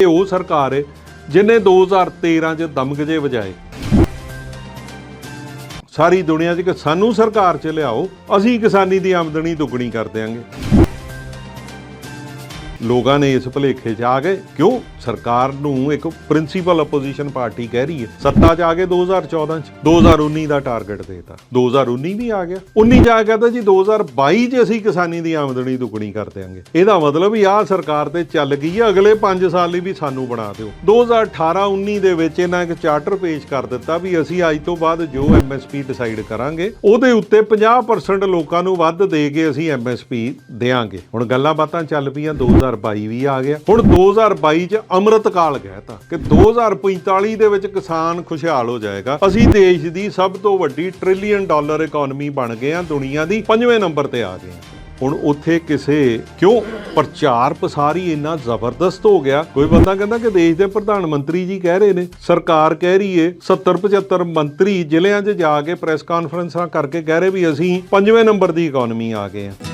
ਇਹ ਉਹ ਸਰਕਾਰ ਹੈ ਜਿਨੇ 2013 ਚ ਦਮਗਜੇ ਵਜਾਏ। ਸਾਰੀ ਦੁਨੀਆ 'ਚ ਕਿ ਸਾਨੂੰ ਸਰਕਾਰ 'ਚ ਲਿਆਓ, ਅਸੀਂ ਕਿਸਾਨੀ ਦੀ ਆਮਦਨੀ ਦੁੱਗਣੀ ਕਰ ਦਿਆਂਗੇ। ਲੋਕਾਂ ਨੇ ਇਸ ਭਲੇਖੇ 'ਚ ਆ ਗਏ। ਕਿਉਂ? ਸਰਕਾਰ ਨੂੰ ਇੱਕ ਪ੍ਰਿੰਸੀਪਲ ਆਪੋਜੀਸ਼ਨ ਪਾਰਟੀ ਕਹਿ ਰਹੀ ਹੈ। ਸੱਤਾ 'ਚ ਆ ਗਏ 2014 'ਚ। 2019 ਦਾ ਟਾਰਗੇਟ ਦੇਤਾ। 2019 ਵੀ ਆ ਗਿਆ। 19 ਜਾ ਕੇ ਕਹਿੰਦਾ ਜੀ 2022 'ਚ ਅਸੀਂ ਕਿਸਾਨੀ ਦੀ ਆਮਦਨੀ ਦੁੱਗਣੀ ਕਰ ਦਿਆਂਗੇ। ਇਹਦਾ ਮਤਲਬ ਵੀ ਆਹ ਸਰਕਾਰ ਤੇ ਚੱਲ ਗਈ ਹੈ ਅਗਲੇ 5 ਸਾਲ ਲਈ ਵੀ ਸਾਨੂੰ ਬਣਾ ਦਿਓ। 2018-19 ਦੇ ਵਿੱਚ ਇਹਨਾਂ ਇੱਕ ਚਾਰਟਰ ਪੇਸ਼ ਕਰ ਦਿੱਤਾ ਵੀ ਅਸੀਂ ਅੱਜ ਤੋਂ ਬਾਅਦ ਜੋ ਐਮਐਸਪੀ ਡਿਸਾਈਡ ਕਰਾਂਗੇ, ਉਹਦੇ ਉੱਤੇ 50% ਲੋਕਾਂ ਨੂੰ ਵੱਧ ਦੇ ਕੇ ਅਸੀਂ ਐਮਐਸਪੀ ਦੇਾਂਗੇ ਹੁਣ ਗੱਲਾਂ ਬਾਤਾਂ ਚੱਲ ਪਈਆਂ। 2022 ਵੀ ਆ ਗਿਆ। ਹੁਣ 2022 ਚ ਅੰਮ੍ਰਿਤ ਕਾਲ ਕਹਿਤਾ ਕਿ 2045 ਦੇ ਵਿੱਚ ਕਿਸਾਨ ਖੁਸ਼ਹਾਲ ਹੋ ਜਾਏਗਾ। ਅਸੀਂ ਦੇਸ਼ ਦੀ ਸਭ ਤੋਂ ਵੱਡੀ ਟ੍ਰਿਲੀਅਨ ਡਾਲਰ ਇਕਨੋਮੀ ਬਣ ਗਏ ਆ ਦੁਨੀਆ ਦੀ ਪੰਜਵੇਂ ਨੰਬਰ ਤੇ ਆ ਗਏ ਆ ਹੁਣ ਉੱਥੇ ਕਿਸੇ ਕਿਉਂ ਪ੍ਰਚਾਰ ਪਸਾਰੀ ਇੰਨਾ ਜ਼ਬਰਦਸਤ ਹੋ ਗਿਆ। ਕੋਈ ਬੰਦਾ ਕਹਿੰਦਾ ਕਿ ਦੇਸ਼ ਦੇ ਪ੍ਰਧਾਨ ਮੰਤਰੀ ਜੀ ਕਹਿ ਰਹੇ ਨੇ, ਸਰਕਾਰ ਕਹਿ ਰਹੀ ਏ 70 75 ਮੰਤਰੀ ਜ਼ਿਲ੍ਹਿਆਂ 'ਚ ਜਾ ਕੇ ਪ੍ਰੈਸ ਕਾਨਫਰੰਸਾਂ ਕਰਕੇ ਕਹਿ ਰਹੇ ਵੀ ਅਸੀਂ ਪੰਜਵੇਂ ਨੰਬਰ ਦੀ ਇਕਨੋਮੀ ਆ ਗਏ ਆ